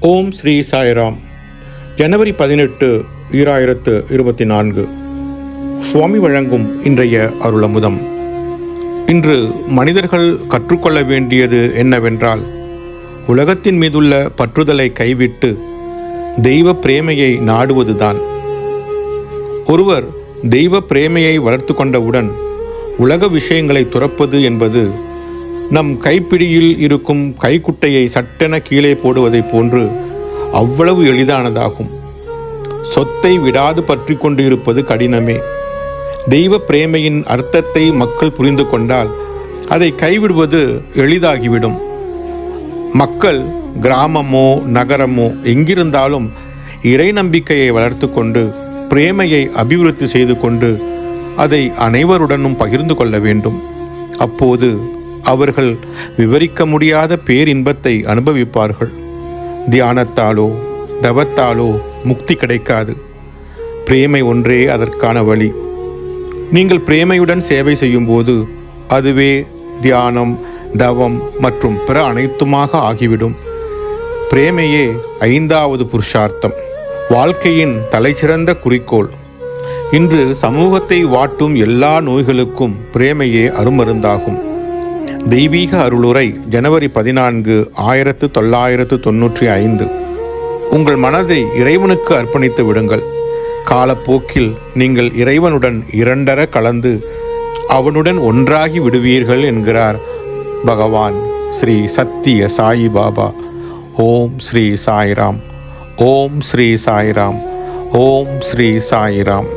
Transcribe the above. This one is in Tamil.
ஓம் ஸ்ரீ சாய்ராம். ஜனவரி பதினெட்டு ஈராயிரத்து இருபத்தி நான்கு. சுவாமி வழங்கும் இன்றைய அருளமுதம். இன்று மனிதர்கள் கற்றுக்கொள்ள வேண்டியது என்னவென்றால் உலகத்தின் மீதுள்ள பற்றுதலை கைவிட்டு தெய்வ பிரேமையை நாடுவதுதான். ஒருவர் தெய்வ பிரேமையை வளர்த்து கொண்டவுடன் உலக விஷயங்களை துறப்பது என்பது நம் கைப்பிடியில் இருக்கும் கைக்குட்டையை சட்டென கீழே போடுவதைப் போன்று அவ்வளவு எளிதானதாகும். சொத்தை விடாது பற்றி கொண்டு இருப்பது கடினமே. தெய்வ பிரேமையின் அர்த்தத்தை மக்கள் புரிந்து கொண்டால் அதை கைவிடுவது எளிதாகிவிடும். மக்கள் கிராமமோ நகரமோ எங்கிருந்தாலும் இறை நம்பிக்கையை வளர்த்து கொண்டு பிரேமையை அபிவிருத்தி செய்து கொண்டு அதை அனைவருடனும் பகிர்ந்து கொள்ள வேண்டும். அப்போது அவர்கள் விவரிக்க முடியாத பேரின்பத்தை அனுபவிப்பார்கள். தியானத்தாலோ தவத்தாலோ முக்தி கிடைக்காது. பிரேமை ஒன்றே அதற்கான வழி. நீங்கள் பிரேமையுடன் சேவை செய்யும்போது அதுவே தியானம் தவம் மற்றும் பிற அனைத்துமாக ஆகிவிடும். பிரேமையே ஐந்தாவது புருஷார்த்தம். வாழ்க்கையின் தலைச்சிறந்த குறிக்கோள். இன்று சமூகத்தை வாட்டும் எல்லா நோய்களுக்கும் பிரேமையே அருமருந்தாகும். தெய்வீக அருளுரை ஜனவரி பதினான்கு ஆயிரத்து தொள்ளாயிரத்து தொன்னூற்றி ஐந்து. உங்கள் மனதை இறைவனுக்கு அர்ப்பணித்து விடுங்கள். காலப்போக்கில் நீங்கள் இறைவனுடன் இரண்டர கலந்து அவனுடன் ஒன்றாகி விடுவீர்கள் என்கிறார் பகவான் ஸ்ரீ சத்திய சாயி பாபா. ஓம் ஸ்ரீ சாய்ராம். ஓம் ஸ்ரீ சாய்ராம். ஓம் ஸ்ரீ சாய்ராம்.